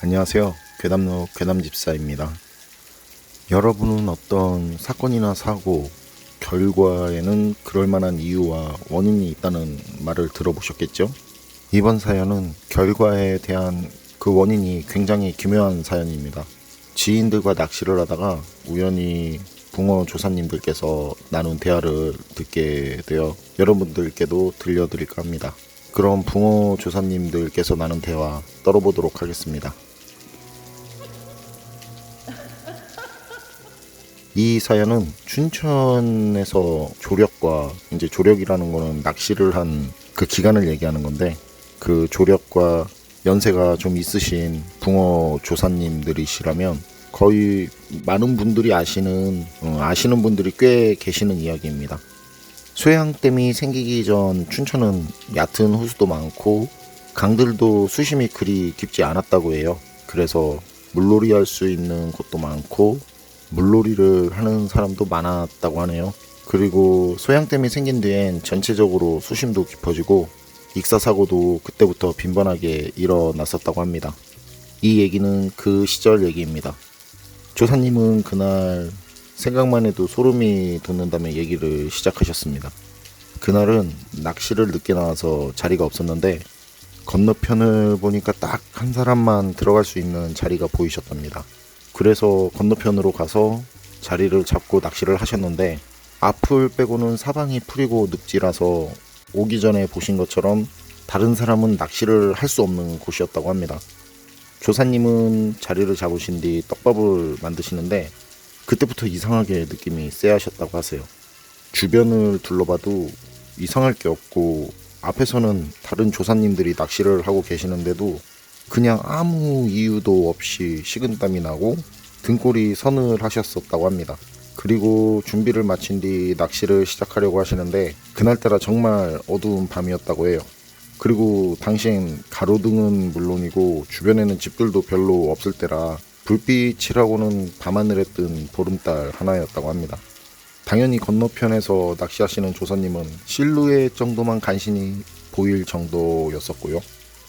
안녕하세요. 괴담로 괴담집사입니다. 여러분은 어떤 사건이나 사고 결과에는 그럴 만한 이유와 원인이 있다는 말을 들어보셨겠죠? 이번 사연은 결과에 대한 그 원인이 굉장히 기묘한 사연입니다. 지인들과 낚시를 하다가 우연히 붕어 조사님들께서 나눈 대화를 듣게 되어 여러분들께도 들려드릴까 합니다. 그럼 붕어 조사님들께서 나눈 대화 떨어보도록 하겠습니다. 이 사연은 춘천에서 조력과 이제 조력이라는 거는 낚시를 한 그 기간을 얘기하는 건데 그 조력과 연세가 좀 있으신 붕어 조사님들이시라면 거의 많은 분들이 아시는 어, 아시는 분들이 꽤 계시는 이야기입니다. 소양댐이 생기기 전 춘천은 얕은 호수도 많고 강들도 수심이 그리 깊지 않았다고 해요. 그래서 물놀이 할 수 있는 곳도 많고 물놀이를 하는 사람도 많았다고 하네요. 그리고 소양댐이 생긴 뒤엔 전체적으로 수심도 깊어지고 익사 사고도 그때부터 빈번하게 일어났었다고 합니다. 이 얘기는 그 시절 얘기입니다. 조사님은 그날 생각만 해도 소름이 돋는다며 얘기를 시작하셨습니다. 그날은 낚시를 늦게 나와서 자리가 없었는데 건너편을 보니까 딱 한 사람만 들어갈 수 있는 자리가 보이셨답니다. 그래서 건너편으로 가서 자리를 잡고 낚시를 하셨는데 앞을 빼고는 사방이 풀이고 늪지라서 오기 전에 보신 것처럼 다른 사람은 낚시를 할 수 없는 곳이었다고 합니다. 조사님은 자리를 잡으신 뒤 떡밥을 만드시는데 그때부터 이상하게 느낌이 쎄하셨다고 하세요. 주변을 둘러봐도 이상할 게 없고 앞에서는 다른 조사님들이 낚시를 하고 계시는데도 그냥 아무 이유도 없이 식은땀이 나고 등골이 서늘하셨었다고 합니다. 그리고 준비를 마친 뒤 낚시를 시작하려고 하시는데 그날따라 정말 어두운 밤이었다고 해요. 그리고 당시엔 가로등은 물론이고 주변에는 집들도 별로 없을 때라 불빛이라고는 밤하늘에 뜬 보름달 하나였다고 합니다. 당연히 건너편에서 낚시하시는 조사님은 실루엣 정도만 간신히 보일 정도였었고요.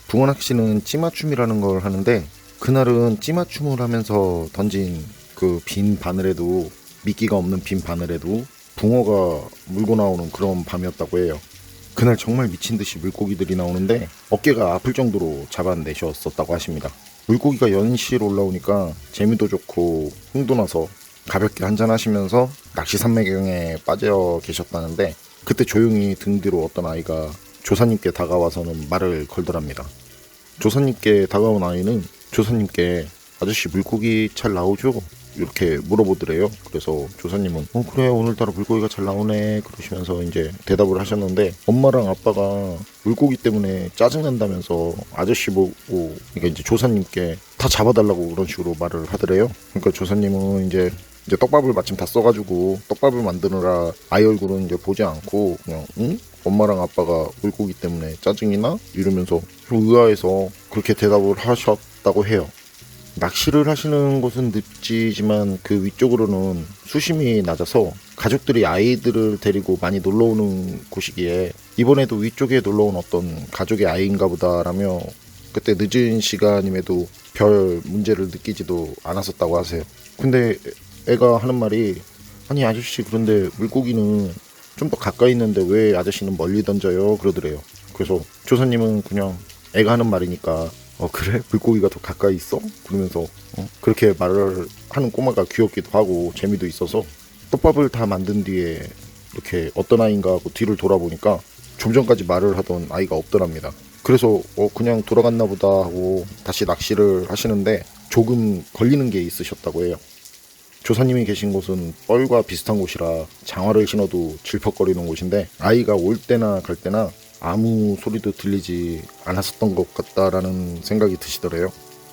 붕어 낚시는 찌맞춤이라는 걸 하는데 그날은 찌맞춤을 하면서 던진 그 빈 바늘에도 미끼가 없는 빈 바늘에도 붕어가 물고 나오는 그런 밤이었다고 해요. 그날 정말 미친 듯이 물고기들이 나오는데 어깨가 아플 정도로 잡아내셨었다고 하십니다. 물고기가 연실 올라오니까 재미도 좋고 흥도 나서 가볍게 한잔 하시면서 낚시 산매경에 빠져 계셨다는데 그때 조용히 등 뒤로 어떤 아이가 조사님께 다가와서는 말을 걸더랍니다. 조사님께 다가온 아이는 조사님께 아저씨 물고기 잘 나오죠? 이렇게 물어보더래요. 그래서 조사님은 어 그래 오늘따라 물고기가 잘 나오네 그러시면서 이제 대답을 하셨는데 엄마랑 아빠가 물고기 때문에 짜증난다면서 아저씨 보고 그러니까 이제 조사님께 다 잡아달라고 그런 식으로 말을 하더래요. 그러니까 조사님은 이제 이제 떡밥을 마침 다 써가지고 떡밥을 만드느라 아이 얼굴은 이제 보지 않고 그냥 응? 엄마랑 아빠가 물고기 때문에 짜증이 나? 이러면서 좀 의아해서 그렇게 대답을 하셨다고 해요. 낚시를 하시는 곳은 늪지지만 그 위쪽으로는 수심이 낮아서 가족들이 아이들을 데리고 많이 놀러 오는 곳이기에 이번에도 위쪽에 놀러 온 어떤 가족의 아이인가 보다라며 그때 늦은 시간임에도 별 문제를 느끼지도 않았었다고 하세요. 근데 애가 하는 말이 아니 아저씨 그런데 물고기는 좀 더 가까이 있는데 왜 아저씨는 멀리 던져요 그러더래요. 그래서 조사님은 그냥 애가 하는 말이니까 어 그래 물고기가 더 가까이 있어 그러면서 어, 그렇게 말을 하는 꼬마가 귀엽기도 하고 재미도 있어서 떡밥을 다 만든 뒤에 이렇게 어떤 아이인가 하고 뒤를 돌아보니까 좀 전까지 말을 하던 아이가 없더랍니다. 그래서 어 그냥 돌아갔나 보다 하고 다시 낚시를 하시는데 조금 걸리는 게 있으셨다고 해요. 조사님이 계신 곳은 뻘과 비슷한 곳이라 장화를 신어도 질퍽거리는 곳인데 아이가 올 때나 갈 때나 아무 소리도 들리지 않았었던 것 같다라는 생각이 드시더래요.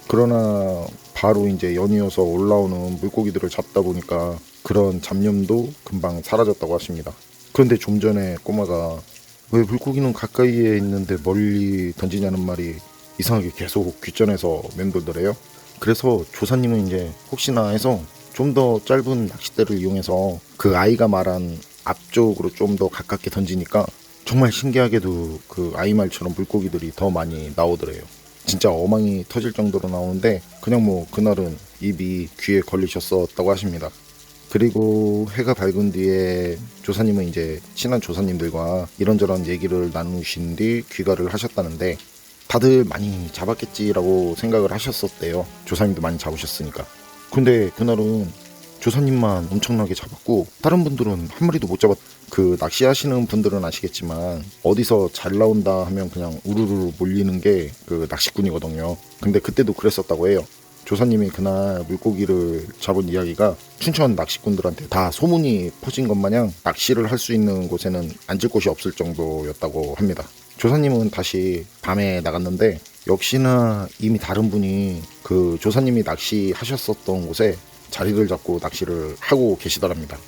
그러나 바로 이제 연이어서 올라오는 물고기들을 잡다 보니까 그런 잡념도 금방 사라졌다고 하십니다. 그런데 좀 전에 꼬마가 왜 물고기는 가까이에 있는데 멀리 던지냐는 말이 이상하게 계속 귓전에서 맴돌더래요. 그래서 조사님은 이제 혹시나 해서 좀 더 짧은 낚싯대를 이용해서 그 아이가 말한 앞쪽으로 좀 더 가깝게 던지니까 정말 신기하게도 그 아이 말처럼 물고기들이 더 많이 나오더래요. 진짜 어망이 터질 정도로 나오는데 그냥 뭐 그날은 입이 귀에 걸리셨었다고 하십니다. 그리고 해가 밝은 뒤에 조사님은 이제 친한 조사님들과 이런저런 얘기를 나누신 뒤 귀가를 하셨다는데 다들 많이 잡았겠지라고 생각을 하셨었대요. 조사님도 많이 잡으셨으니까. 근데 그날은 조사님만 엄청나게 잡았고 다른 분들은 한 마리도 못 잡았. 그 낚시하시는 분들은 아시겠지만 어디서 잘 나온다 하면 그냥 우르르 몰리는 게 그 낚시꾼이거든요. 근데 그때도 그랬었다고 해요. 조사님이 그날 물고기를 잡은 이야기가 춘천 낚시꾼들한테 다 소문이 퍼진 것 마냥 낚시를 할 수 있는 곳에는 앉을 곳이 없을 정도였다고 합니다. 조사님은 다시 밤에 나갔는데 역시나 이미 다른 분이 그 조사님이 낚시하셨었던 곳에 자리를 잡고 낚시를 하고 계시더랍니다.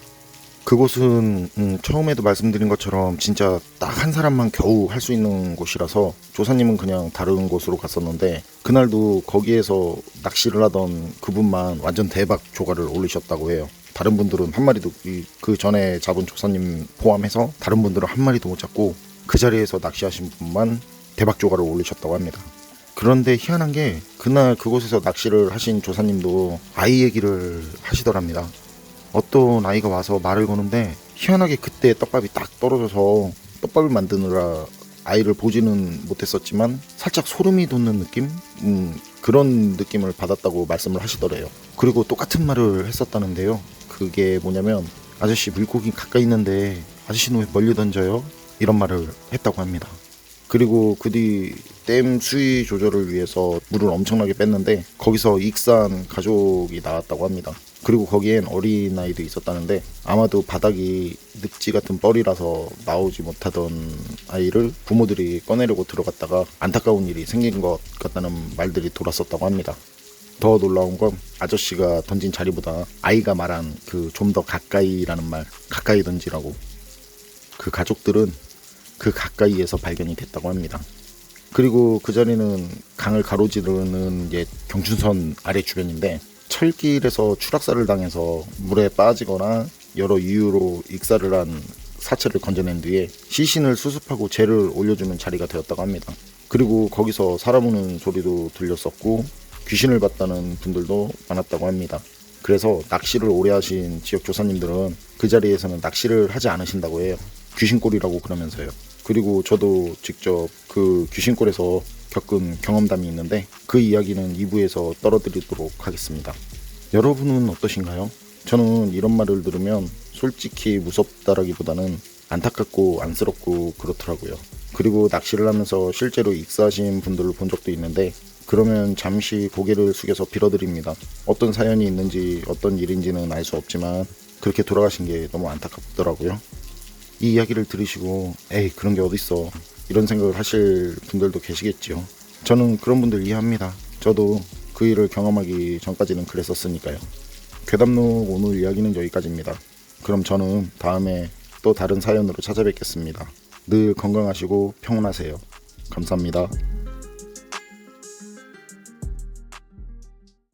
그곳은 음, 처음에도 말씀드린 것처럼 진짜 딱 한 사람만 겨우 할 수 있는 곳이라서 조사님은 그냥 다른 곳으로 갔었는데 그날도 거기에서 낚시를 하던 그분만 완전 대박 조가를 올리셨다고 해요. 다른 분들은 한 마리도 이- 그 전에 잡은 조사님 포함해서 다른 분들은 한 마리도 못 잡고 그 자리에서 낚시하신 분만 대박 조가를 올리셨다고 합니다. 그런데 희한한 게 그날 그곳에서 낚시를 하신 조사님도 아이 얘기를 하시더랍니다. 어떤 아이가 와서 말을 거는데 희한하게 그때 떡밥이 딱 떨어져서 떡밥을 만드느라 아이를 보지는 못했었지만 살짝 소름이 돋는 느낌? 음, 그런 느낌을 받았다고 말씀을 하시더래요. 그리고 똑같은 말을 했었다는데요. 그게 뭐냐면 아저씨 물고기 가까이 있는데 아저씨는 왜 멀리 던져요? 이런 말을 했다고 합니다. 그리고 그 뒤 댐 수위 조절을 위해서 물을 엄청나게 뺐는데 거기서 익산 가족이 나왔다고 합니다. 그리고 거기엔 어린 아이도 있었다는데 아마도 바닥이 늪지 같은 뻘이라서 나오지 못하던 아이를 부모들이 꺼내려고 들어갔다가 안타까운 일이 생긴 것 같다는 말들이 돌았었다고 합니다. 더 놀라운 건 아저씨가 던진 자리보다 아이가 말한 그 좀 더 가까이라는 말 가까이 던지라고 그 가족들은 그 가까이에서 발견이 됐다고 합니다. 그리고 그 자리는 강을 가로지르는 옛 경춘선 아래 주변인데 철길에서 추락사를 당해서 물에 빠지거나 여러 이유로 익사를 한 사체를 건져낸 뒤에 시신을 수습하고 재를 올려주는 자리가 되었다고 합니다. 그리고 거기서 사람 우는 소리도 들렸었고 귀신을 봤다는 분들도 많았다고 합니다. 그래서 낚시를 오래 하신 지역 조사님들은 그 자리에서는 낚시를 하지 않으신다고 해요. 귀신골이라고 그러면서요. 그리고 저도 직접 그 귀신골에서 겪은 경험담이 있는데 그 이야기는 2부에서 떨어드리도록 하겠습니다. 여러분은 어떠신가요? 저는 이런 말을 들으면 솔직히 무섭다라기보다는 안타깝고 안쓰럽고 그렇더라고요. 그리고 낚시를 하면서 실제로 익사하신 분들을 본 적도 있는데 그러면 잠시 고개를 숙여서 빌어드립니다. 어떤 사연이 있는지 어떤 일인지는 알 수 없지만 그렇게 돌아가신 게 너무 안타깝더라고요. 이 이야기를 들으시고 에이 그런 게 어딨어 이런 생각을 하실 분들도 계시겠지요. 저는 그런 분들 이해합니다. 저도 그 일을 경험하기 전까지는 그랬었으니까요. 괴담록 오늘 이야기는 여기까지입니다. 그럼 저는 다음에 또 다른 사연으로 찾아뵙겠습니다. 늘 건강하시고 평온하세요. 감사합니다.